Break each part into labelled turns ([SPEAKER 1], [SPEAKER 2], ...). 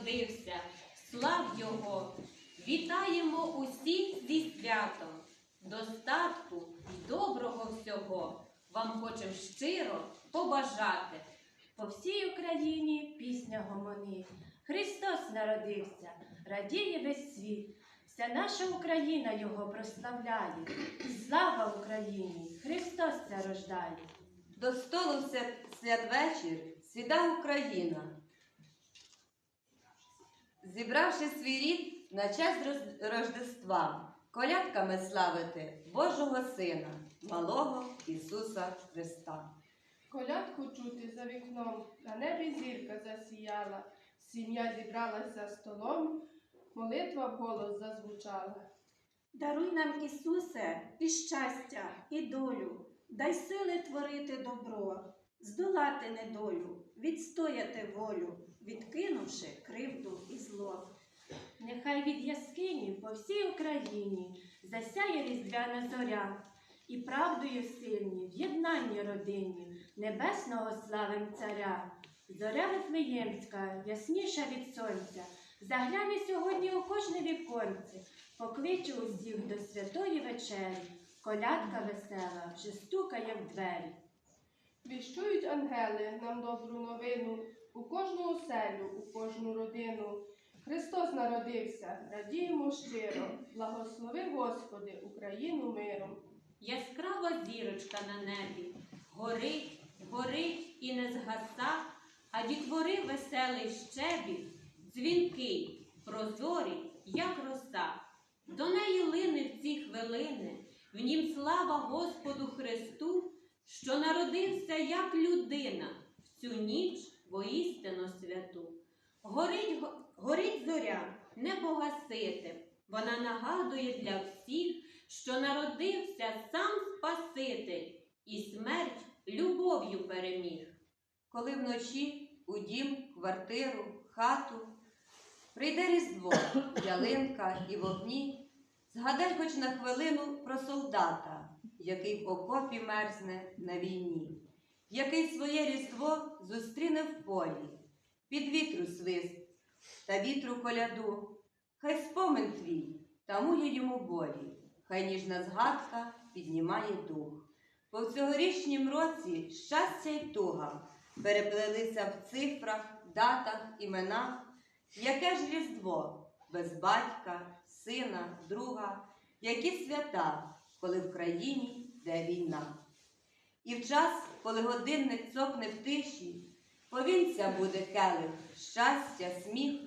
[SPEAKER 1] народився, слав Його. Вітаємо усіх зі святом, достатку і доброго всього. Вам хочем щиро побажати.
[SPEAKER 2] По всій Україні пісня гомонить. Христос народився, радіє весь світ. Вся наша Україна його прославляє. Слава Україні! Христос рождає.
[SPEAKER 3] До столу свят- святвечір сіда Україна. Зібравши свій рід на честь Рождества, колядками славити Божого Сина, малого Ісуса Христа.
[SPEAKER 4] Колядку чути за вікном, на небі зірка засіяла, сім'я зібралась за столом, молитва вголос зазвучала.
[SPEAKER 5] Даруй нам, Ісусе, і щастя, і долю, дай сили творити добро, здолати недолю, відстояти волю, відкинувши кривду і зло.
[SPEAKER 2] Нехай від яскині по всій Україні засяє різдвяна зоря, і правдою сильні в єднанні родині небесного славим царя. Зоря Вифлеємська, ясніша від сонця, загляне сьогодні у кожне віконце, покличе усіх до святої вечері. Колядка весела вже стукає в двері.
[SPEAKER 4] Віщують ангели нам добру новину, у кожну оселю, у кожну родину. Христос народився, радіємо щиро, благослови Господи, Україну миром.
[SPEAKER 1] Яскрава зірочка на небі, горить, горить і не згаса, а дітвори веселий щебіт, дзвінкий, прозорий, як роса. До неї лине в ці хвилини, в нім слава Господу Христу, що народився як людина в цю ніч воістину святу. Горить, горить зоря, не погасити, вона нагадує для всіх, що народився сам Спаситель і смерть любов'ю переміг.
[SPEAKER 3] Коли вночі у дім, квартиру, хату прийде різдво, ялинка і вогні, згадай хоч на хвилину про солдата, який в окопі мерзне на війні, який своє різдво зустріне в полі, під вітру свист та вітру коляду. Хай спомин твій тамує йому болі, хай ніжна згадка піднімає дух. Бо в цьогорічнім році щастя й туга переплелися в цифрах, датах, іменах. Яке ж різдво без батька, сина, друга, які свята, коли в країні йде війна. І в час, коли годинник цокне в тиші, повінця буде келих, щастя, сміх,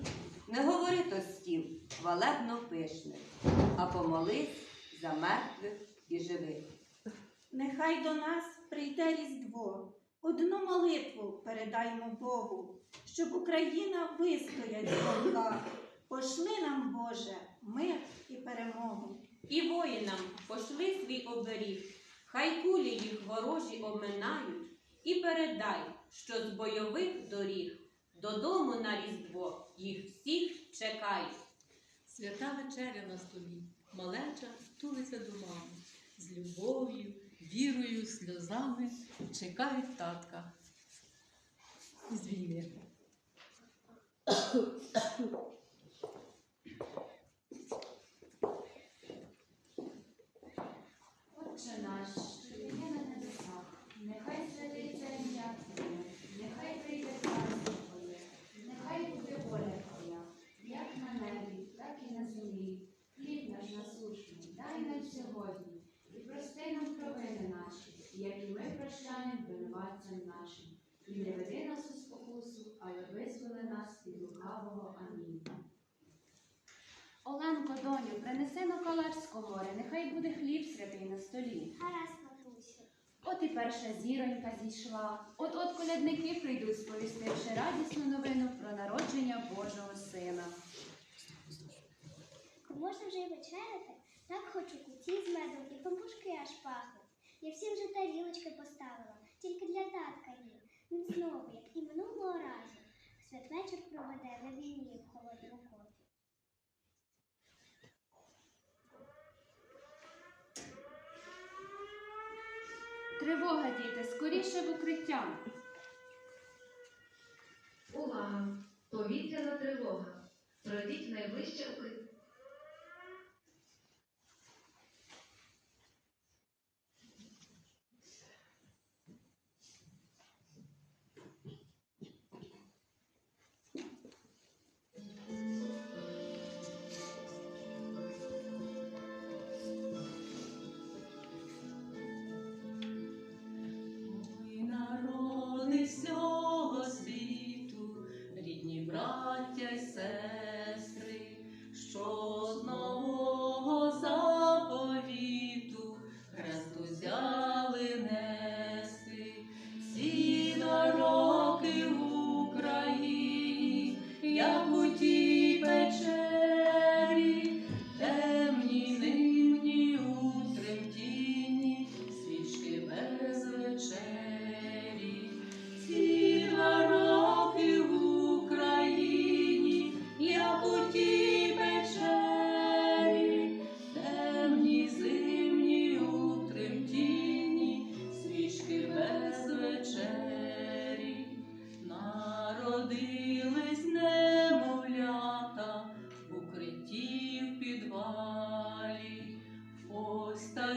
[SPEAKER 3] не говори то стів, хвалебно пишних, а помолись за мертвих і живих.
[SPEAKER 5] Нехай до нас прийде Різдво, одну молитву передаймо Богу, щоб Україна вистоять в вовках. Пошли нам, Боже, мир і перемогу.
[SPEAKER 1] І воїнам пошли свій оберіг, хай кулі їх ворожі обминають, і передай, що з бойових доріг додому на різдво їх всіх чекають.
[SPEAKER 6] Свята вечеря на столі, малеча тулиться до мами. З любов'ю, вірою, сльозами чекають татка з війни.
[SPEAKER 7] Отче наш, що є на небесах, нехай святиться ім'я Твоє, нехай прийде царство Твоє, нехай буде воля Твоя, як на небі, так і на землі. Хліб наш насущний, дай нам сьогодні, і прости нам провини наші, як і ми прощаємо винуватцям нашим. І не веди нас у спокусу, але визволи нас від лукавого. Амінь.
[SPEAKER 8] Оленко, доню, принеси на коларського море, нехай буде хліб святий на столі.
[SPEAKER 9] Гаразд, матусю.
[SPEAKER 8] От і перша зіронька зійшла. От от колядники прийдуть, сповістивши радісну новину про народження Божого Сина.
[SPEAKER 9] Можна вже й вечеряти? Так хочу куті з медом і пампушки аж пахнуть. Я всім вже тарілочки поставила, тільки для татка їм. Він знову, як і минулого разу, святвечір проведе на війні в холодному коті.
[SPEAKER 8] Тривога, діти, скоріше в укриття.
[SPEAKER 7] Увага!
[SPEAKER 10] Повітряна тривога. Пройдіть найближче укриття.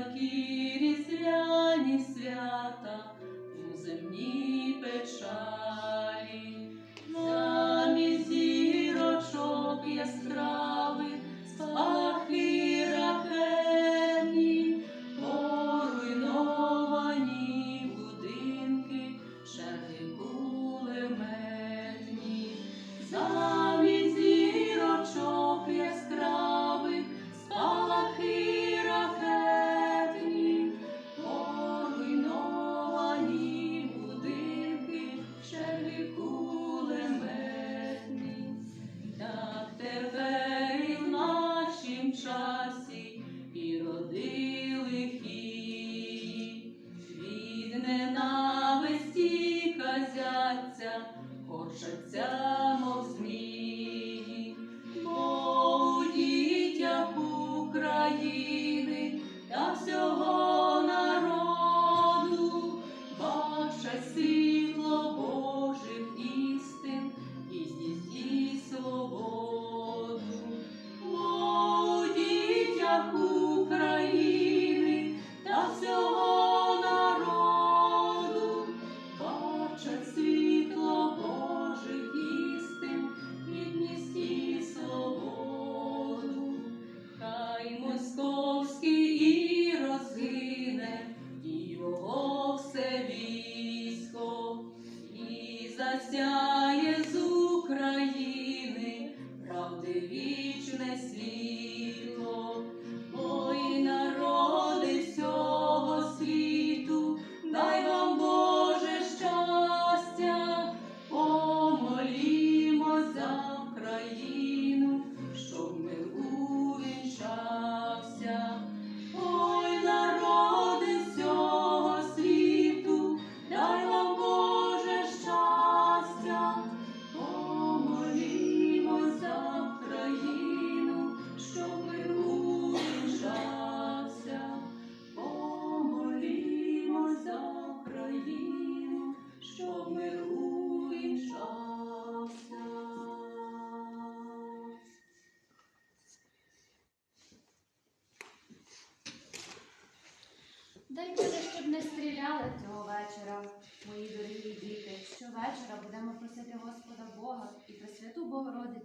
[SPEAKER 6] Ось казяться, хочеться, мов змії, бо у дітях України та всього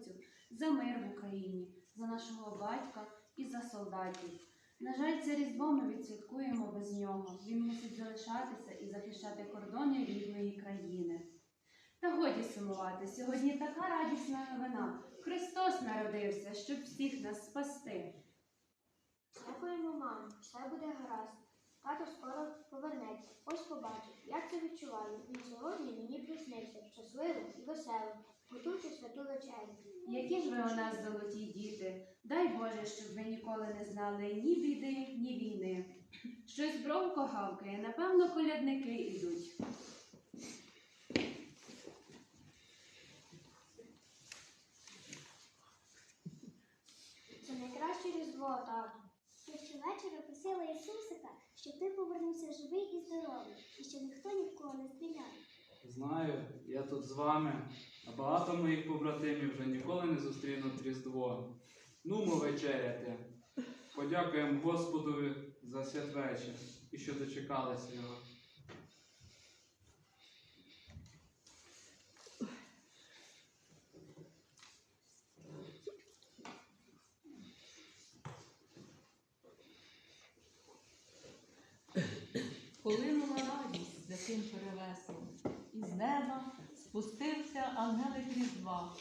[SPEAKER 8] Богородицю за мир в Україні, за нашого батька і за солдатів. На жаль, це різдво ми відсвяткуємо без нього. Він мусить залишатися і захищати кордони рідної країни. Та годі сумувати. Сьогодні така радісна новина. Христос народився, щоб всіх нас спасти.
[SPEAKER 9] Дякуємо, мамо, все буде гаразд. Тато скоро повернеться. Ось побачиш, як це відчуваю. Він сьогодні мені приснився, щасливим і веселим. Готуйте святу вечерю.
[SPEAKER 8] Які ж ви у нас золоті діти? Дай Боже, щоб ви ніколи не знали ні біди, ні війни. Щось бронко гавкає, напевно, колядники ідуть.
[SPEAKER 9] Це найкраще різдво, тату. Я щовечора просила Ісусика, щоб ти повернувся живий і здоровий, і щоб ніхто ні в кого не стріляв.
[SPEAKER 11] Знаю, я тут з вами. А багато моїх побратимів вже ніколи не зустрінуть Різдво. Нумо вечеряти. Подякуємо Господові за святвечір і що дочекалися його.
[SPEAKER 6] Полинула радість за тим перевесом. Із неба спустився ангелик Різдва.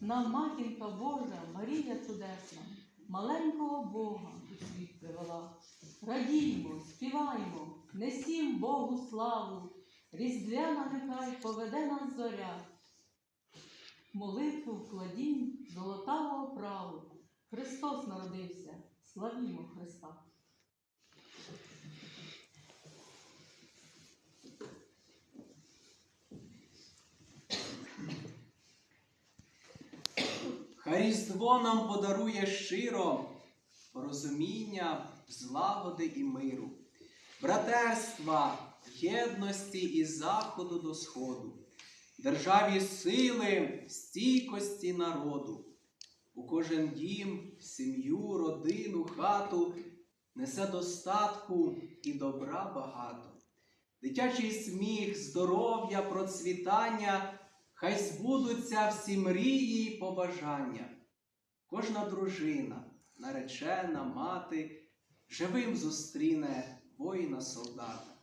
[SPEAKER 6] Нам матінка Божа, Марія чудесна, маленького Бога у світ привела. Радіймо, співаймо, несім Богу славу, Різдвяна нехай поведе нас зоря. Молитву вкладім золотавого праву. Христос народився, славімо Христа.
[SPEAKER 12] Хай Різдво нам подарує щиро порозуміння, злагоди і миру, братерства, єдності із заходу до сходу, державі сили, стійкості народу. У кожен дім, сім'ю, родину, хату несе достатку і добра багато. Дитячий сміх, здоров'я, процвітання. Хай збудуться всі мрії й побажання. Кожна дружина, наречена, мати, живим зустріне воїна солдата.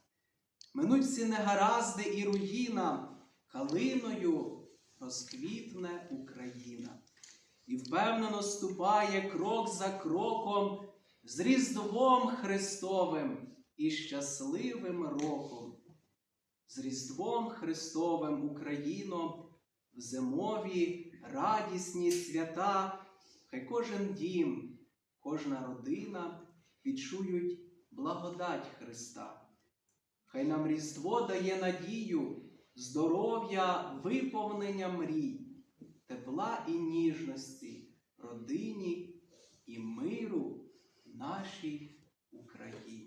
[SPEAKER 12] Минуть всі негаразди і руїна, калиною розквітне Україна. І впевнено ступає крок за кроком з Різдвом Христовим і щасливим роком з Різдвом Христовим Україно, в зимові радісні свята, хай кожен дім, кожна родина відчують благодать Христа. Хай нам Різдво дає надію, здоров'я, виповнення мрій, тепла і ніжності, родині і миру нашій Україні.